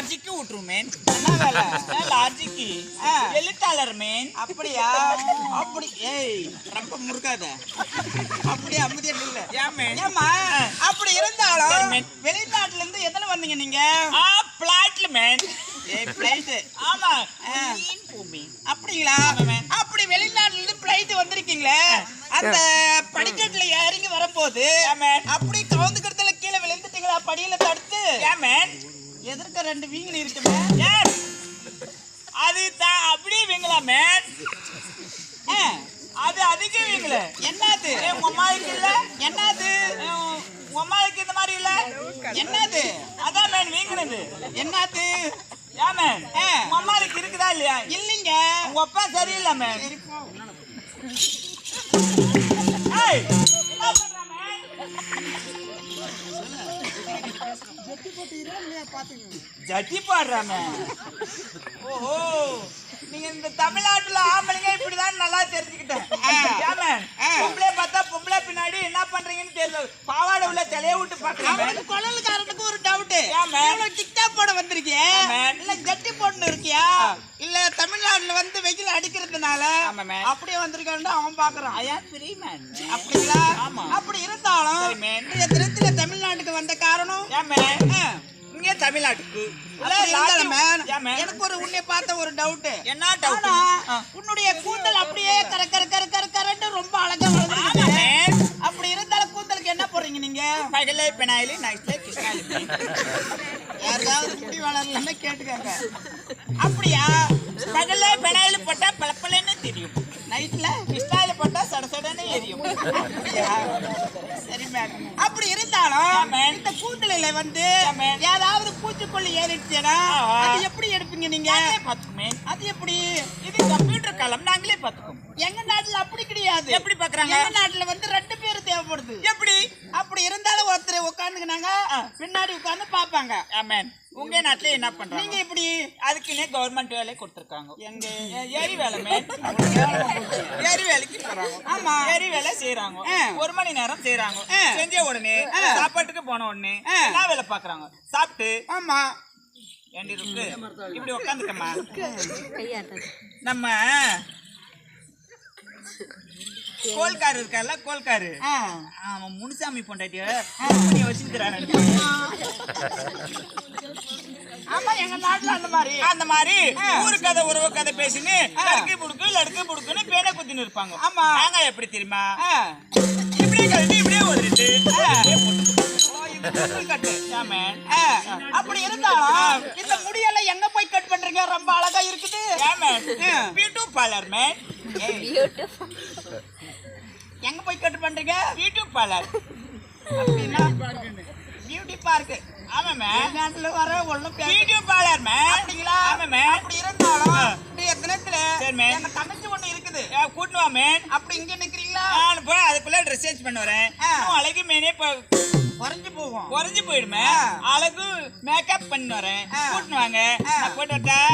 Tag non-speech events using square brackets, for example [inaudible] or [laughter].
Logic விட்டுரும் man என்ன வேலை? லாஜிக்கு. எழுத்தாளர் மேன் அப்படியா? அப்படி ஏய் ரொம்ப முறுக்காத. அப்படி அமைதியா இல்ல ஏம்மா? அப்படி இருந்தாலும். வெளிநாட்டுல இருந்து எத்தனை வந்தீங்க நீங்க? பிளாட்ல மேன் ஆமா. அப்படிங்களா? ஆமா. அப்படி வெளிநாட்டுல இருந்து பிளைட் வந்திருக்கீங்களே அந்த படிக்கட்டுல இறங்கி வரும்போது ஏன் ரெண்டு வீங்கல் இருக்குமே. அது தான் அப்படியே வீங்களா ஆ, அது அதுக்கே வீங்கல. என்னது? ஏன் உங்க அம்மாவுக்கு இல்ல? என்னது? உங்க அம்மாவுக்கு இந்த மாதிரி இல்ல? என்னது? அதான் மேன் வீங்கினது. என்னது? ஏன் மேன் உங்க அம்மாவுக்கு இருக்குதா இல்லையா? இல்லைங்க. உங்க அப்பா சரியில்லை மேன் ஜட்டி பாடுறாம ஓஹோ நீங்க இந்த தமிழ்நாட்டுல ஆம்பளைங்க இப்படிதான் நல்லா தெரிஞ்சுக்கிட்டேன். பொம்பளை பார்த்தா பொம்பளை பின்னாடி என்ன பண்றீங்கன்னு தெரியல. பாவாடை உள்ள தலைய விட்டு பாக்குறேன் போட வந்திருக்கியே? இல்ல ஜட்டி போட்டுன்னு இருக்கியா? இல்ல தமிழ்நாட்டுல வந்து வெயில் அடிக்கிறதுனால. அப்படியே வந்திருக்கான்னு அவன் பாக்குறான் அப்படிங்களா. அப்படி இருந்தாலும். இன்றைய தினத்துல தமிழ்நாட்டுக்கு வந்த காரணம்? இங்க தமிழ்நாட்டுக்கு? எனக்கு ஒரு உன்னை பார்த்த ஒரு டவுட் என்ன டவுட் உன்னுடைய கூந்தல் அப்படியே கர கர கர கர கரன்னு ரொம்ப அழகா பகலே பெனாயிலி நைட்ல கிருஷ்ணாலி மேன் யாருக்காவது முடி வளரலன்னு கேட்டுக்கங்க அப்படியா பகலே பெனாயிலி போட்டா பளபளன்னு தெரியும் நைட்ல கிருஷ்ணாலி போட்டா சடசடன்னு எரியும் அப்படியா சரி மேடம் அப்படி இருந்தாலும். இந்த கூந்தலில வந்து. ஏதாவது பூச்சிக்கொல்லி ஏறிடுச்சுன்னா. அது எப்படி எடுப்பீங்க நீங்க? பாத்துக்குமே அது எப்படி? இது கம்ப்யூட்டர் காலம் நாங்களே பாத்துக்கோம் எங்க நாட்டுல அப்படி கிடையாது. எப்படி பாக்குறாங்க எங்க நாட்டுல வந்து ரெண்டு பேர் தேவைப்படுது. எப்படி? அப்படி இருந்தாலும் ஒருத்தர் உட்காந்துக்கினாங்க பின்னாடி உட்கார்ந்து பாப்பாங்க ஆமேன். உங்க நாட்டுல என்ன பண்றாங்க? நீங்க இப்படி அதுக்குன்னே கவர்மெண்ட் வேலை கொடுத்துருக்காங்க. எங்க? ஏரி வேலை மேன் ஏரி [laughs] வேலைக்கு போறாங்க. ஆமா. ஏரி வேலை செய்யறாங்க. ஒரு மணி நேரம் செய்யறாங்க. செஞ்ச உடனே சாப்பாட்டுக்கு போன உடனே. என்ன வேலை பாக்குறாங்க சாப்பிட்டு ஆமா. ஏண்டி இருக்கு? இப்படி உட்காந்துக்கம்மா நம்ம கோல்காரு இருக்கார்ல கோல்காரு. அவன் முனுசாமி பொண்டாட்டிய பண்ணி வச்சுக்கிறான் ஆமா எங்க நாட்டுல அந்த மாதிரி. அந்த மாதிரி ஊரு கதை உறவு கதை பேசின்னு லடுக்கு புடுக்கு லடுக்கு புடுக்குன்னு பேனை குத்தின்னு இருப்பாங்க. ஆமா. நாங்க எப்படி தெரியுமா. இப்படியே கழட்டி இப்படியே ஒதுட்டு அப்படி இருந்தாலும் இந்த முடியெல்லாம் எங்க போய் கட் பண்றீங்க? ரொம்ப அழகா இருக்குது. பியூட்டி பார்லர் மேன் எங்க போய் கட் பண்றீங்க? பியூட்டி பார்லர் அப்படின்னா பியூட்டி பார்க் ஆமா மேம் நாட்டுல வர ஒண்ணும் பியூட்டி பார்லர் மேம் அப்படிங்களா? ஆமா மேம் அப்படி இருந்தாலும் இன்றைய தினத்துல சரி, தங்கச்சி ஒண்ணு இருக்குது. கூட்டுவா மேன் அப்படி இங்க நான் போய் அதுக்குள்ள ட்ரெஸ் சேஞ்ச் பண்ண வரேன். அழகு மேனே குறைஞ்சு போகும். குறைஞ்சு போயிடுமே. அழகு மேக்கப் பண்ணி வரேன். கூட்டினு வாங்க. வரட்டா சரி. பாய்